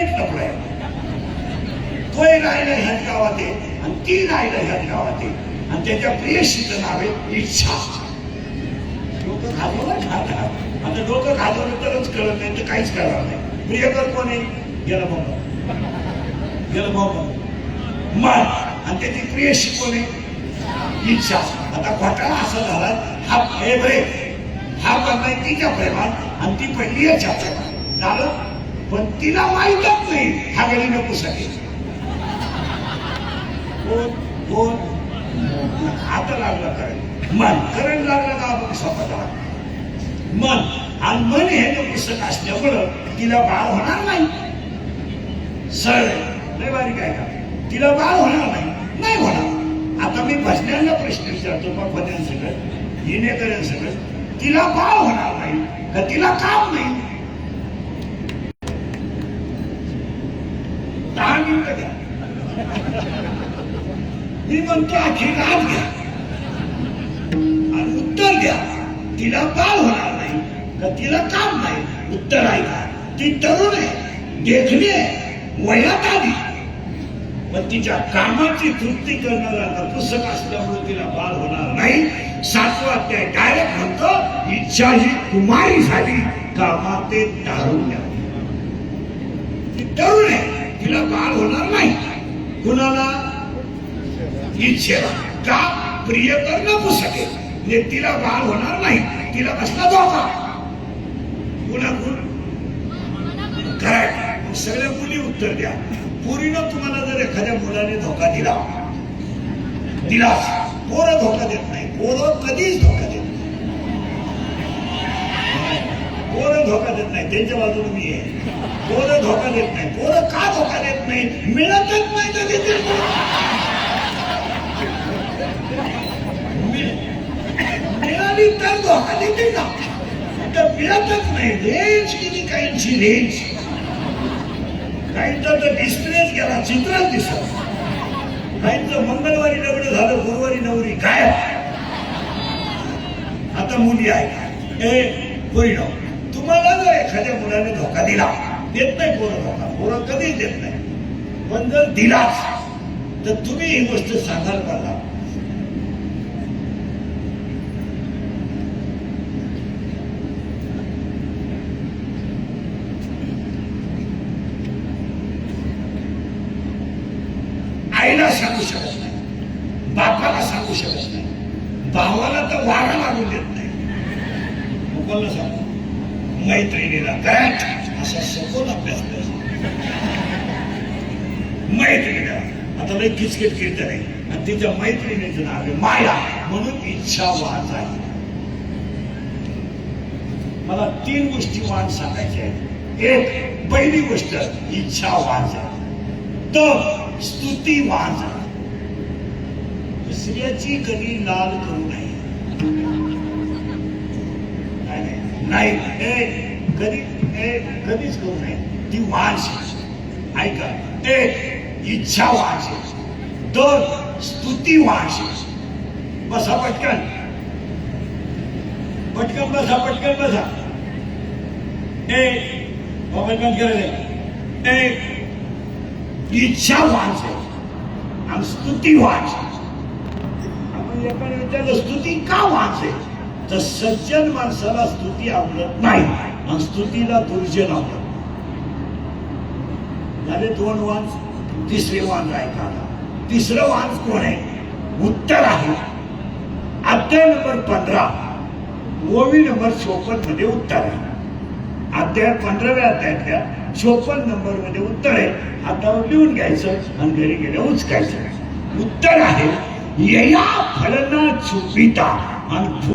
प्रेमिक लफडं तोय राहिला ह्याच गावात आहे आणि ती राहिला ह्याच गावात आहे आणि त्याच्या प्रियशीचं नाव आहे इच्छा। लोक घालवलं खातात आता लोक घालवलं तरच कळत नाही तर काहीच कळणार नाही। प्रियकर कोण? आहे गेला बाबा। गेला बाबा। मन आणि त्याची प्रियशी कोण? आहे इच्छा। आता घोटाळा असा झाला हा हे बरे हा पडलाय तिच्या प्रेमात आणि ती पहिली याच्या प्रेमात झालं? पण तिला माहीतच नाही. हा गडी नको साठी कोण? कोण? आता लागला करंट मन. करंट लागला का आपण स्वतःला? मन. आणि मन हे जे पुस्तक असल्यामुळं तिला बाळ होणार नाही. सरळ आहे. लय बारीक आहे का? तिला बाळ होणार नाही. नाही होणार. आता मी भजन्यांना प्रश्न विचारतो पण भजन सगळं हिने सगळं. तिला बाळ होणार नाही. का तिला काम नाही? दहा मी म्हणतो आखी रात घ्या. आणि उत्तर द्या. तिला बाळ होणार नाही. का तिला काम नाही. उत्तर ऐका ती तरुण आहे. देखणी आहे. वयात आली. पण तिच्या कामाची तृप्ती करणारा नपुसक असल्यामुळे तिला बाळ होणार नाही. सातवा अध्याय डायरेक्ट म्हणतो इच्छा ही कुमारी झाली. कामात ते द्या ती तरुण आहे. तिला बाळ होणार नाही. कुणाला? इच्छेला का? प्रिय तर नको सके. म्हणजे तिला बाळ होणार नाही. तिला कसला धोका? पुन्हा गुण करेक्ट सगळ्या मुली उत्तर द्या. पुरीनं तुम्हाला जर एखाद्या मुलाने धोका दिला दिला पोरं धोका देत नाही. पोरं कधीच धोका देत नाही पोरं धोका देत नाही. त्यांच्या बाजूने मी आहे. पोरं धोका देत नाही. पोरं का धोका देत नाही? मिळतच नाही तर. देतील मिळाली तर धोका देते ना. तर मिळतच नाही. रेंज किती काहींची रेंज. काहींचा तर डिस्प्लेच गेला चित्रच दिसत. काहींचं मंगळवारी नवरी झालं गुरुवारी नवरी. काय? आता मुली आहे ए होई तुम्हाला एखाद्या मुलाने धोका दिला देत नाही पोरं धोका. पोरं कधीच देत नाही. पण जर दिलाच तर तुम्ही ही गोष्ट सांगाल का आईला सांगू शकत नाही बापाला सांगू शकत नाही भावाला तर वारा लागून देत नाही. मग सांगू. मैत्रिणीला काय? असा सखोल अभ्यास पाहिजे मैत्रिणीला. आता लय किचकिट कीर्तन आहे. आणि तिच्या मैत्रिणीचं नाव आहे माया. म्हणून इच्छा वाण आहे मला तीन गोष्टी वाण सांगायच्या आहेत. एक पहिली गोष्ट इच्छा वाण तर स्तुती वाण दुसऱ्याची कधी लाल करू नये. नाही, कधी कधीच करू नये. ती वांश ऐका एक इच्छा वांश दोन स्तुती वांश बसा पटकन. पटकन बसा पटकन बसा. एक मोबाईल बंद करायला एक इच्छा वांश आणि स्तुती वांश आपण एकाने विचारलं स्तुती का वाचे तर सज्जन माणसाला स्तुती आवडत नाही. मग स्तुतीला दुर्जन आवडत झाले दोन वान तिसरे वान राहिला आता. तिसरं वान कोण आहे? उत्तर आहे. अध्याय नंबर पंधरा. ओवी नंबर चोपन्नमध्ये उत्तर आहे. अध्याय पंधराव्या अध्यायातल्या चोपन्न नंबरमध्ये उत्तर आहे. हातावर लिहून घ्यायचं आणि घरी गेल्या उचकायचं. उत्तर आहे यया फलना चुपिता आणि